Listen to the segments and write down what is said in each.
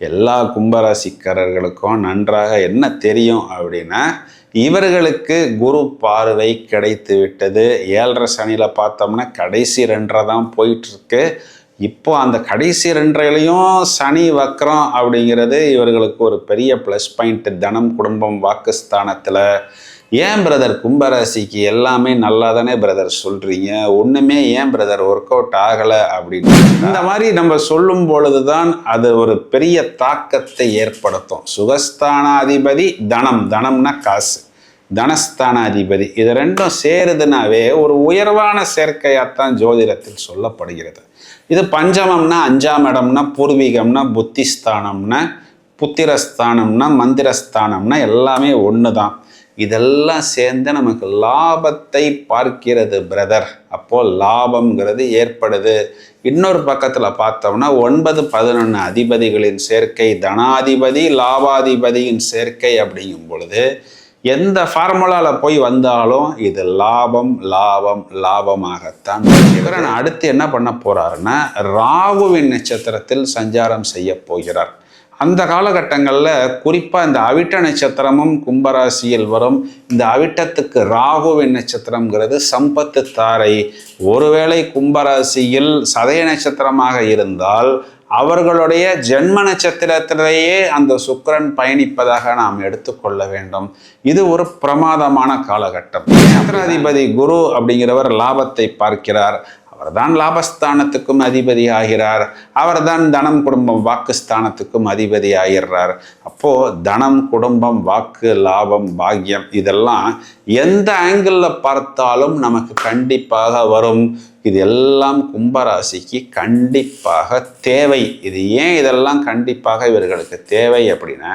எல்லா கும்பராசிக்காரர்களுக்கும் நன்றாக என்ன தெரியும் அப்படின்னா இவர்களுக்கு குரு பார்வை கிடைத்து விட்டது. ஏழரை சனியில் பார்த்தோம்னா கடைசி ரெண்டரை தான் போயிட்டுருக்கு. இப்போ அந்த கடைசி ரெண்டரைலையும் சனி வக்கரம் அப்படிங்கிறது இவர்களுக்கு ஒரு பெரிய ப்ளஸ் பாயிண்ட் தனம் குடும்பம் வாக்குஸ்தானத்தில் ஏன் பிரதர் கும்பராசிக்கு எல்லாமே நல்லா தானே பிரதர் சொல்கிறீங்க ஒன்றுமே ஏன் பிரதர் ஒர்க் அவுட் ஆகலை அப்படின்னு இந்த மாதிரி நம்ம சொல்லும் பொழுது தான் அது ஒரு பெரிய தாக்கத்தை ஏற்படுத்தும். சுகஸ்தானாதிபதி தனம். தனம்னா காசு. தனஸ்தானாதிபதி. இது ரெண்டும் சேருதுனாவே ஒரு உயர்வான சேர்க்கையாத்தான் ஜோதிடத்தில் சொல்லப்படுகிறது. இது பஞ்சமம்னா அஞ்சாம் இடம்னா பூர்வீகம்னா புத்திஸ்தானம்னா புத்திரஸ்தானம்னா மந்திரஸ்தானம்னா எல்லாமே ஒன்று தான் இதெல்லாம் சேர்ந்து நமக்கு லாபத்தை பார்க்கிறது பிரதர் அப்போ லாபம்ங்கிறது ஏற்படுது. இன்னொரு பக்கத்தில் பார்த்தோம்னா ஒன்பது பதினொன்று அதிபதிகளின் சேர்க்கை தனாதிபதி லாபாதிபதியின் சேர்க்கை அப்படிங்கும் பொழுது எந்த ஃபார்முலாவில் போய் வந்தாலும் இது லாபம் லாபம் லாபமாகத்தான் இவர் அடுத்து என்ன பண்ண போகிறாருன்னா ராகுவின் நட்சத்திரத்தில் சஞ்சாரம் செய்ய போகிறார். அந்த காலகட்டங்களில் குறிப்பாக இந்த அவிட்ட நட்சத்திரமும் கும்பராசியில் வரும். இந்த அவிட்டத்துக்கு ராகுவின் நட்சத்திரம்ங்கிறது சம்பத்து தாரை. ஒருவேளை கும்பராசியில் சதய நட்சத்திரமாக இருந்தால் அவர்களுடைய ஜென்ம நட்சத்திரத்திலேயே அந்த சுக்கிரன் பயணிப்பதாக நாம் எடுத்துக்கொள்ள வேண்டும். இது ஒரு பிரமாதமான காலகட்டம். நட்சத்திராதிபதி குரு அப்படிங்கிறவர் லாபத்தை பார்க்கிறார். அவர்தான் லாபஸ்தானத்துக்கும் அதிபதி ஆகிறார் அவர்தான் தனம் குடும்பம் வாக்குஸ்தானத்துக்கும் அதிபதி ஆகிறார் அப்போ தனம் குடும்பம் வாக்கு லாபம் பாக்கியம் இதெல்லாம் எந்த ஆங்கிளில் பார்த்தாலும் நமக்கு கண்டிப்பாக வரும். இது எல்லாம் கும்பராசிக்கு கண்டிப்பாக தேவை. இது ஏன் இதெல்லாம் கண்டிப்பாக இவர்களுக்கு தேவை அப்படின்னா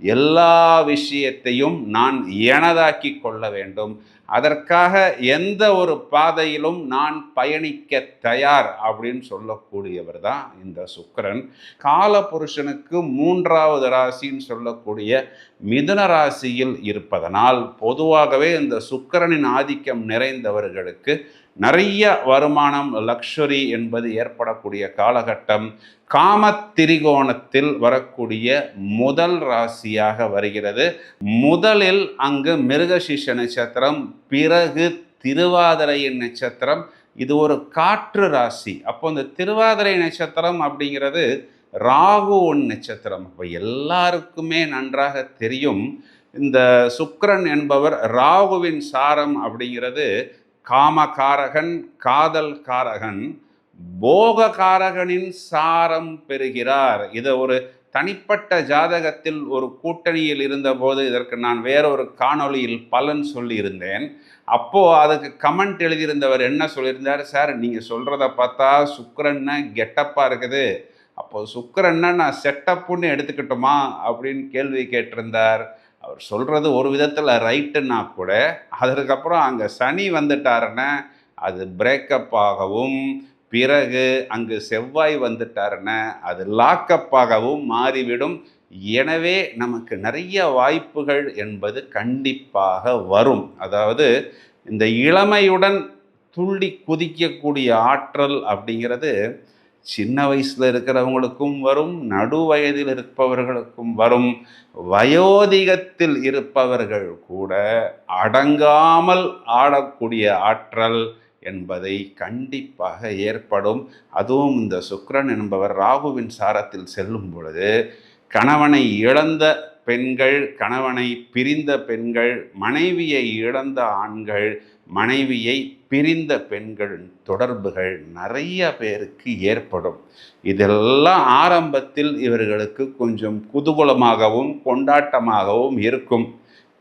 எல்லா விஷயத்தையும் நான் எனதாக்கி கொள்ள வேண்டும். அதற்காக எந்த ஒரு பாதையிலும் நான் பயணிக்க தயார் அப்படின்னு சொல்லக்கூடியவர் தான் இந்த சுக்கிரன். காலபுருஷனுக்கு மூன்றாவது ராசின்னு சொல்லக்கூடிய மிதுன ராசியில் இருப்பதனால் பொதுவாகவே இந்த சுக்கிரனின் ஆதிக்கம் நிறைந்தவர்களுக்கு நிறைய வருமானம் லக்ஷரி என்பது ஏற்படக்கூடிய காலகட்டம். காமத்திரிகோணத்தில் வரக்கூடிய முதல் ராசியாக வருகிறது. முதலில் அங்கு மிருகசிஷ நட்சத்திரம் பிறகு திருவாதிரையின் நட்சத்திரம். இது ஒரு காற்று ராசி. அப்போ இந்த திருவாதிரை நட்சத்திரம் அப்படிங்கிறது ராகுவன் நட்சத்திரம். அப்போ எல்லாருக்குமே நன்றாக தெரியும். இந்த சுக்கரன் என்பவர் ராகுவின் சாரம் அப்படிங்கிறது காமகாரகன் காதல் காரகன் போககாரகனின் சாரம் பெறுகிறார். இதை ஒரு தனிப்பட்ட ஜாதகத்தில் ஒரு கூட்டணியில் இருந்தபோது இதற்கு நான் வேறொரு காணொளியில் பலன் சொல்லியிருந்தேன். அப்போது அதுக்கு கமெண்ட் எழுதியிருந்தவர் என்ன சொல்லியிருந்தார்? சார் நீங்கள் சொல்கிறத பார்த்தா சுக்கரன்னு கெட்டப்பாக இருக்குது. அப்போது சுக்கரன்னா நான் செட்டப்புன்னு எடுத்துக்கிட்டோமா? அப்படின்னு கேள்வி கேட்டிருந்தார். அவர் சொல்கிறது ஒரு விதத்தில் ரைட்டுன்னா கூட அதற்கப்புறம் அங்கே சனி வந்துட்டாருன்னா அது பிரேக்கப் ஆகவும் பிறகு அங்கு செவ்வாய் வந்துட்டாருன்னா அது லாக்கப்பாகவும் மாறிவிடும். எனவே நமக்கு நிறைய வாய்ப்புகள் என்பது கண்டிப்பாக வரும். அதாவது இந்த இளமையுடன் துள்ளி குதிக்கக்கூடிய ஆற்றல் அப்படிங்கிறது சின்ன வயசில் இருக்கிறவங்களுக்கும் வரும் நடு வயதில் இருப்பவர்களுக்கும் வரும் வயோதிகத்தில் இருப்பவர்கள் கூட அடங்காமல் ஆடக்கூடிய ஆற்றல் என்பதை கண்டிப்பாக ஏற்படும். அதுவும் இந்த சுக்ரன் என்பவர் ராகுவின் சாரத்தில் செல்லும் பொழுது கணவனை இழந்த பெண்கள் கணவனை பிரிந்த பெண்கள் மனைவியை இழந்த ஆண்கள் மனைவியை பிரிந்த பெண்கள் தொடர்புகள் நிறைய பேருக்கு ஏற்படும். இதெல்லாம் ஆரம்பத்தில் இவர்களுக்கு கொஞ்சம் குதூகலமாகவும் கொண்டாட்டமாகவும் இருக்கும்.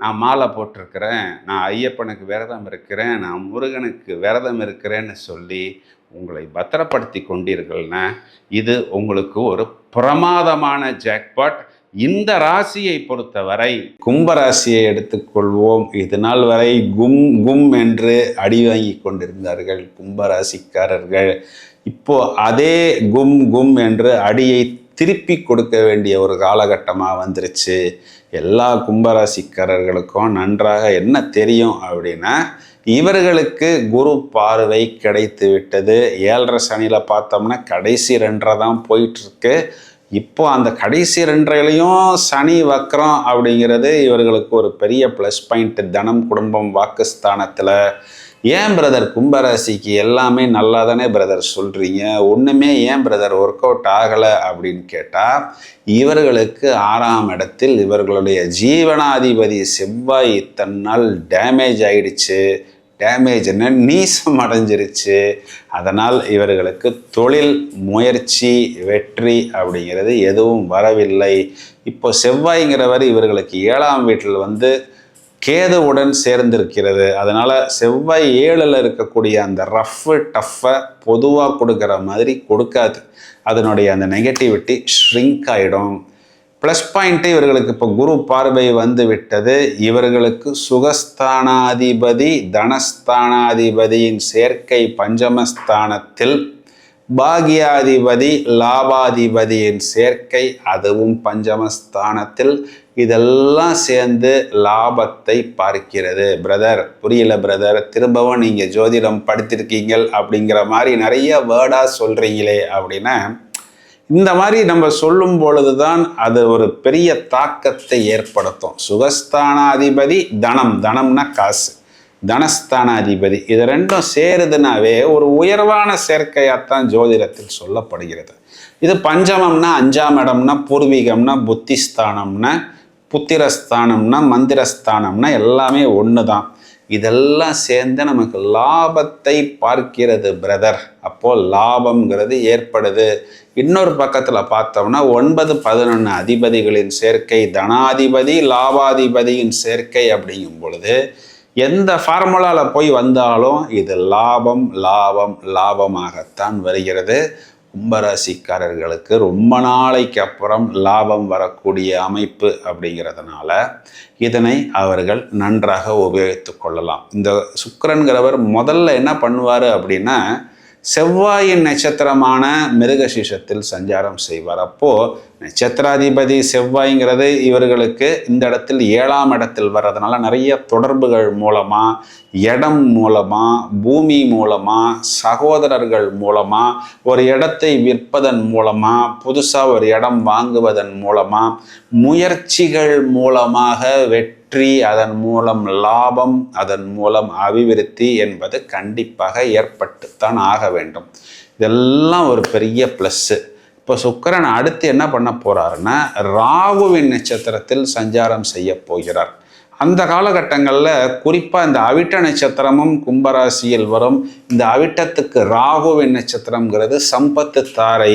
நான் மாலை போட்டிருக்கிறேன் நான் ஐயப்பனுக்கு விரதம் இருக்கிறேன் நான் முருகனுக்கு விரதம் இருக்கிறேன்னு சொல்லி உங்களை பத்திரப்படுத்தி கொண்டீர்கள்னா இது உங்களுக்கு ஒரு பிரமாதமான ஜாக்பாட் இந்த ராசியை பொறுத்தவரை கும்பராசியை எடுத்துக்கொள்வோம். இது நாள் வரை கும் கும் என்று அடி வாங்கி கொண்டிருந்தார்கள் கும்பராசிக்காரர்கள். இப்போ அதே கும் கும் என்று அடியை திருப்பி கொடுக்க வேண்டிய ஒரு காலகட்டமாக வந்துருச்சு. எல்லா கும்பராசிக்காரர்களுக்கும் நன்றாக என்ன தெரியும் அப்படின்னா இவர்களுக்கு குரு பார்வை கிடைத்து விட்டது. ஏழரை சனியில் பார்த்தோம்னா கடைசி ரெண்டரை தான் போயிட்டுருக்கு. இப்போ அந்த கடைசி ரெண்டரைலையும் சனி வக்கரம் அப்படிங்கிறது இவர்களுக்கு ஒரு பெரிய ப்ளஸ் பாயிண்ட் தனம் குடும்பம் வாக்குஸ்தானத்தில் ஏன் பிரதர் கும்பராசிக்கு எல்லாமே நல்லா தானே பிரதர் சொல்கிறீங்க ஒன்றுமே ஏன் பிரதர் ஒர்க் அவுட் ஆகலை அப்படின்னு கேட்டால் இவர்களுக்கு ஆறாம் இடத்தில் இவர்களுடைய ஜீவனாதிபதி செவ்வாய் தன்னால் டேமேஜ் ஆயிடுச்சு. டேமேஜ்னு நீசம் அடைஞ்சிருச்சு. அதனால் இவர்களுக்கு தொழில் முயற்சி வெற்றி அப்படிங்கிறது எதுவும் வரவில்லை. இப்போ செவ்வாய்ங்கிறவர் இவர்களுக்கு ஏழாம் வீட்டில் வந்து கேதுவுடன் சேர்ந்திருக்கிறது. அதனால் செவ்வாய் ஏழில் இருக்கக்கூடிய அந்த ரஃப்பு டஃப்பை பொதுவாக கொடுக்குற மாதிரி கொடுக்காது. அதனுடைய அந்த நெகட்டிவிட்டி ஷ்ரிங்க் ஆகிடும் ப்ளஸ் பாயிண்ட்டு இவர்களுக்கு இப்போ குரு பார்வை வந்து விட்டது. இவர்களுக்கு சுகஸ்தானாதிபதி தனஸ்தானாதிபதியின் சேர்க்கை பஞ்சமஸ்தானத்தில் பாகியாதிபதி லாபாதிபதியின் சேர்க்கை அதுவும் பஞ்சமஸ்தானத்தில். இதெல்லாம் சேர்ந்து லாபத்தை பார்க்கிறது. பிரதர் புரியல பிரதர் திரும்பவும் நீங்கள் ஜோதிடம் படித்திருக்கீங்கள் அப்படிங்கிற மாதிரி நிறைய வேர்டாக சொல்கிறீங்களே அப்படின்னா இந்த மாதிரி நம்ம சொல்லும் பொழுது தான் அது ஒரு பெரிய தாக்கத்தை ஏற்படுத்தும். சுகஸ்தானாதிபதி தனம். தனம்னா காசு. தனஸ்தானாதிபதி. இது ரெண்டும் சேருதுனாவே ஒரு உயர்வான சேர்க்கையாத்தான் ஜோதிடத்தில் சொல்லப்படுகிறது. இது பஞ்சமம்னா அஞ்சாம் இடம்னா பூர்வீகம்னா புத்திஸ்தானம்னா புத்திரஸ்தானம்னா மந்திரஸ்தானம்னா எல்லாமே ஒன்று தான் இதெல்லாம் சேர்ந்து நமக்கு லாபத்தை பார்க்கிறது பிரதர் அப்போது லாபம்ங்கிறது ஏற்படுது. இன்னொரு பக்கத்தில் பார்த்தோம்னா ஒன்பது பதினொன்று அதிபதிகளின் சேர்க்கை தனாதிபதி லாபாதிபதியின் சேர்க்கை அப்படிங்கும் பொழுது எந்த ஃபார்முலாவில் போய் வந்தாலும் இது லாபம் லாபம் லாபமாகத்தான் வருகிறது. கும்பராசிக்காரர்களுக்கு ரொம்ப நாளைக்கு அப்புறம் லாபம் வரக்கூடிய அமைப்பு அப்படிங்கிறதுனால இதனை அவர்கள் நன்றாக உபயோகித்து கொள்ளலாம். இந்த சுக்கரன்கிறவர் முதல்ல என்ன பண்ணுவார் அப்படின்னா செவ்வாயின் நட்சத்திரமான மிருகசீஷத்தில் சஞ்சாரம் செய்வார். அப்போ நட்சத்திராதிபதி செவ்வாய்ங்கிறது இவர்களுக்கு இந்த இடத்தில் ஏழாம் இடத்தில் வர்றதுனால நிறைய தொடர்புகள் மூலமா இடம் மூலமா பூமி மூலமா சகோதரர்கள் மூலமா ஒரு இடத்தை விற்பதன் மூலமா புதுசா ஒரு இடம் வாங்குவதன் மூலமா முயற்சிகள் மூலமாக வெற்றி வெற்றி அதன் மூலம் லாபம் அதன் மூலம் அபிவிருத்தி என்பது கண்டிப்பாக ஏற்பட்டுத்தான் ஆக வேண்டும். இதெல்லாம் ஒரு பெரிய ப்ளஸ்ஸு இப்போ சுக்கரன் அடுத்து என்ன பண்ண போகிறாருன்னா ராகுவின் நட்சத்திரத்தில் சஞ்சாரம் செய்ய போகிறார். அந்த காலகட்டங்களில் குறிப்பாக இந்த அவிட்ட நட்சத்திரமும் கும்பராசியில் வரும். இந்த அவிட்டத்துக்கு ராகுவின் நட்சத்திரம்ங்கிறது சம்பத்து தாரை.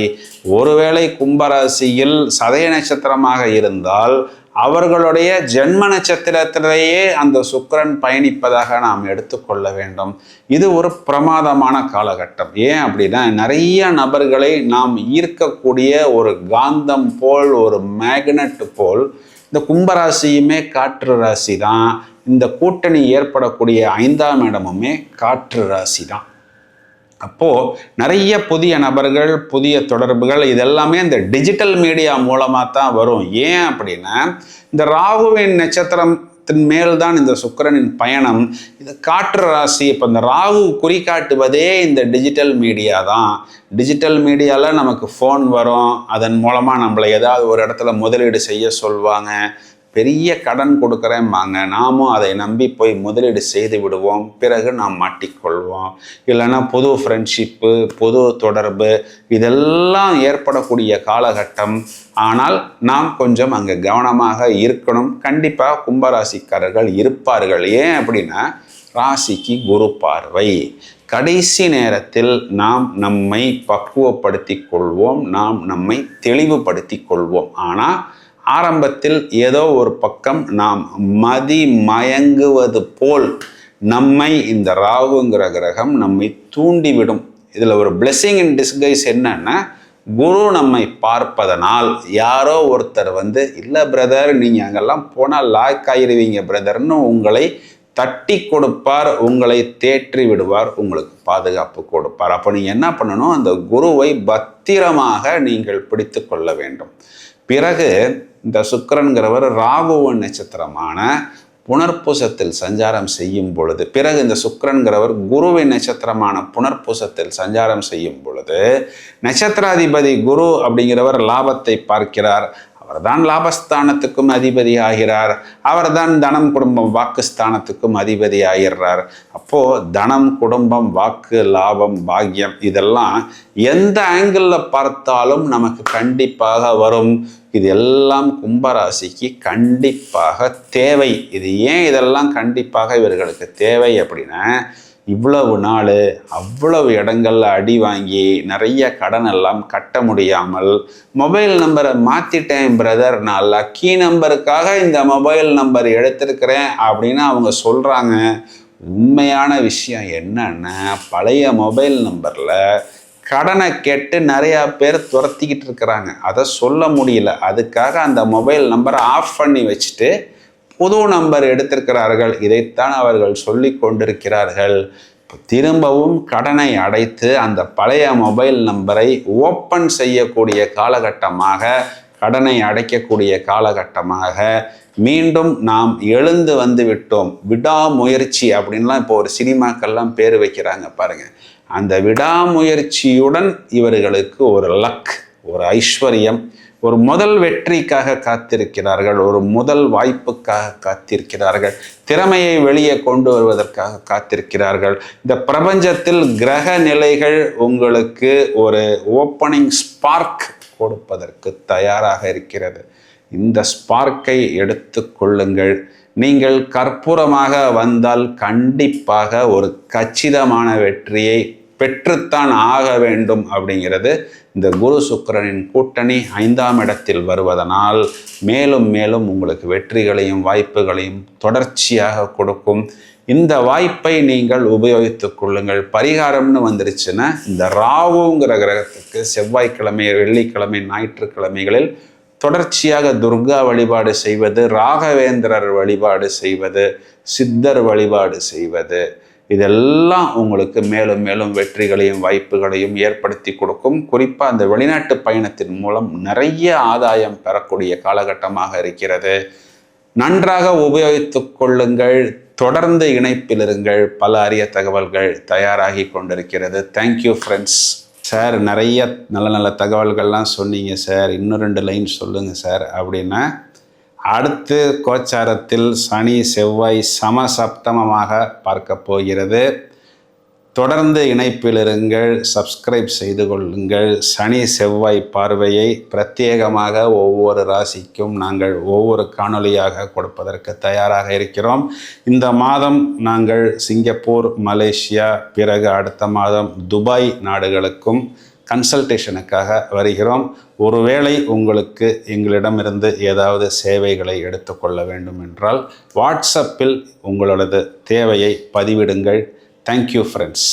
ஒருவேளை கும்பராசியில் சதய நட்சத்திரமாக இருந்தால் அவர்களுடைய ஜென்ம நட்சத்திரத்திலேயே அந்த சுக்கரன் பயணிப்பதாக நாம் எடுத்துக்கொள்ள வேண்டும். இது ஒரு பிரமாதமான காலகட்டம். ஏன் அப்படின்னா நிறைய நபர்களை நாம் ஈர்க்கக்கூடிய ஒரு காந்தம் போல் ஒரு மேக்னட் போல் இந்த கும்பராசியுமே காற்று ராசி தான் இந்த கூட்டணி ஏற்படக்கூடிய ஐந்தாம் இடமுமே காற்று ராசி தான் அப்போது நிறைய புதிய நபர்கள் புதிய தொடர்புகள் இதெல்லாமே இந்த டிஜிட்டல் மீடியா மூலமாக தான் வரும். ஏன் அப்படின்னா இந்த ராகுவின் நட்சத்திரத்தின் மேல் தான் இந்த சுக்கரனின் பயணம். இது காற்று ராசி இப்போ இந்த ராகு குறிகாட்டுவதே இந்த டிஜிட்டல் மீடியா தான். டிஜிட்டல் மீடியாவில் நமக்கு ஃபோன் வரும். அதன் மூலமாக நம்மளை ஏதாவது ஒரு இடத்துல முதலீடு செய்ய சொல்லுவாங்க பெரிய கடன் கொடுக்குறேம்பாங்க. நாமும் அதை நம்பி போய் முதலீடு செய்து விடுவோம். பிறகு நாம் மாட்டிக்கொள்வோம். இல்லைன்னா புது ஃப்ரெண்ட்ஷிப்பு புது தொடர்பு இதெல்லாம் ஏற்படக்கூடிய காலகட்டம். ஆனால் நாம் கொஞ்சம் அங்கே கவனமாக இருக்கணும். கண்டிப்பாக கும்பராசிக்காரர்கள் இருப்பார்கள். ஏன் அப்படின்னா ராசிக்கு குரு பார்வை. கடைசி நேரத்தில் நாம் நம்மை பக்குவப்படுத்தி கொள்வோம். நாம் நம்மை தெளிவுபடுத்தி கொள்வோம். ஆனால் ஆரம்பத்தில் ஏதோ ஒரு பக்கம் நாம் மதி மயங்குவது போல் நம்மை இந்த ராகுங்கிற கிரகம் நம்மை தூண்டிவிடும். இதில் ஒரு பிளெஸ்ஸிங் இன் டிஸ்கைஸ் என்னன்னா குரு நம்மை பார்ப்பதனால் யாரோ ஒருத்தர் வந்து இல்லை பிரதர் நீங்கள் அங்கெல்லாம் போனால் லாக் ஆயிடுவீங்க பிரதர்னு உங்களை தட்டி கொடுப்பார் உங்களை தேற்றி விடுவார் உங்களுக்கு பாதுகாப்பு கொடுப்பார். அப்போ நீங்கள் என்ன பண்ணணும்? அந்த குருவை பத்திரமாக நீங்கள் பிடித்து கொள்ள வேண்டும். பிறகு இந்த சுக்கரன்கிறவர் ராகுவன் நட்சத்திரமான புனர்பூசத்தில் சஞ்சாரம் செய்யும் பொழுது பிறகு இந்த சுக்கரன்கிறவர் குருவின் நட்சத்திரமான புனர்பூசத்தில் சஞ்சாரம் செய்யும் பொழுது நட்சத்திராதிபதி குரு அப்படிங்கிறவர் லாபத்தை பார்க்கிறார். அவர்தான் லாபஸ்தானத்துக்கும் அதிபதி ஆகிறார் அவர்தான் தனம் குடும்பம் வாக்கு ஸ்தானத்துக்கும் அதிபதி ஆகிறார் அப்போது தனம் குடும்பம் வாக்கு லாபம் பாக்கியம் இதெல்லாம் எந்த ஆங்கிளில் பார்த்தாலும் நமக்கு கண்டிப்பாக வரும். இது எல்லாம் கும்பராசிக்கு கண்டிப்பாக தேவை. இது ஏன் இதெல்லாம் கண்டிப்பாக இவர்களுக்கு தேவை அப்படின்னா இவ்வளவு நாள் அவ்வளவு இடங்கள்ல அடி வாங்கி நிறைய கடன் எல்லாம் கட்ட முடியாமல் மொபைல் நம்பரை மாற்றிட்டேன் பிரதர் நான் லக்கி நம்பருக்காக இந்த மொபைல் நம்பர் எடுத்திருக்கிறேன் அப்படின்னு அவங்க சொல்கிறாங்க உண்மையான விஷயம் என்னன்னா பழைய மொபைல் நம்பரில் கடனை கேட்டு நிறையா பேர் துரத்திக்கிட்டு இருக்கிறாங்க. அதை சொல்ல முடியல. அதுக்காக அந்த மொபைல் நம்பரை ஆஃப் பண்ணி வச்சுட்டு புது நம்பர் எடுத்திருக்கிறார்கள். இதைத்தான் அவர்கள் சொல்லி கொண்டிருக்கிறார்கள். திரும்பவும் கடனை அடைத்து அந்த பழைய மொபைல் நம்பரை ஓப்பன் செய்யக்கூடிய காலகட்டமாக கடனை அடைக்கக்கூடிய காலகட்டமாக மீண்டும் நாம் எழுந்து வந்து விட்டோம். விடாமுயற்சி அப்படின்லாம் இப்போ ஒரு சினிமாக்கெல்லாம் பேர் வைக்கிறாங்க பாருங்க. அந்த விடாமுயற்சியுடன் இவர்களுக்கு ஒரு லக் ஒரு ஐஸ்வர்யம் ஒரு முதல் வெற்றிக்காக காத்திருக்கிறார்கள் ஒரு முதல் வாய்ப்புக்காக காத்திருக்கிறார்கள் திறமையை வெளியே கொண்டு வருவதற்காக காத்திருக்கிறார்கள். இந்த பிரபஞ்சத்தில் கிரக நிலைகள் உங்களுக்கு ஒரு ஓப்பனிங் ஸ்பார்க் கொடுப்பதற்கு தயாராக இருக்கிறது. இந்த ஸ்பார்க்கை எடுத்துக்கொள்ளுங்கள் நீங்கள் கற்பூரமாக வந்தால் கண்டிப்பாக ஒரு கச்சிதமான வெற்றியை பெற்றுத்தான் ஆக வேண்டும் அப்படிங்கிறது இந்த குரு சுக்கிரனின் கூட்டணி ஐந்தாம் இடத்தில் வருவதனால் மேலும் மேலும் உங்களுக்கு வெற்றிகளையும் வாய்ப்புகளையும் தொடர்ச்சியாக கொடுக்கும். இந்த வாய்ப்பை நீங்கள் உபயோகித்துக் கொள்ளுங்கள். பரிகாரம்னு வந்துருச்சுன்னா இந்த ராவுங்கிற கிரகத்துக்கு செவ்வாய்க்கிழமை வெள்ளிக்கிழமை ஞாயிற்றுக்கிழமைகளில் தொடர்ச்சியாக துர்கா வழிபாடு செய்வது ராகவேந்திரர் வழிபாடு செய்வது சித்தர் வழிபாடு செய்வது இதெல்லாம் உங்களுக்கு மேலும் மேலும் வெற்றிகளையும் வாய்ப்புகளையும் ஏற்படுத்தி கொடுக்கும். குறிப்பாக அந்த வெளிநாட்டு பயணத்தின் மூலம் நிறைய ஆதாயம் பெறக்கூடிய காலகட்டமாக இருக்கிறது. நன்றாக உபயோகித்து கொள்ளுங்கள். தொடர்ந்து இணைப்பில் இருங்கள். பல அரிய தகவல்கள் தயாராகி கொண்டிருக்கிறது. தேங்க்யூ ஃப்ரெண்ட்ஸ் சார் நிறைய நல்ல நல்ல தகவல்கள்லாம் சொன்னீங்க சார் இன்னும் ரெண்டு லைன் சொல்லுங்கள் சார் அப்படின்னா அடுத்து கோச்சாரத்தில் சனி செவ்வாய் சமசப்தமமாக பார்க்க போகிறது. தொடர்ந்து இணைப்பில் இருங்கள் சப்ஸ்கிரைப் செய்து கொள்ளுங்கள். சனி செவ்வாய் பார்வையை பிரத்யேகமாக ஒவ்வொரு ராசிக்கும் நாங்கள் ஒவ்வொரு காணொளியாக கொடுப்பதற்கு தயாராக இருக்கிறோம். இந்த மாதம் நாங்கள் சிங்கப்பூர் மலேசியா பிறகு அடுத்த மாதம் துபாய் நாடுகளுக்கும் கன்சல்டேஷனுக்காக வருகிறோம். ஒருவேளை உங்களுக்கு எங்களிடமிருந்து ஏதாவது சேவைகளை எடுத்துக்கொள்ள வேண்டும் என்றால் வாட்ஸ்அப்பில் உங்களது தேவையை பதிவிடுங்கள். Thank you friends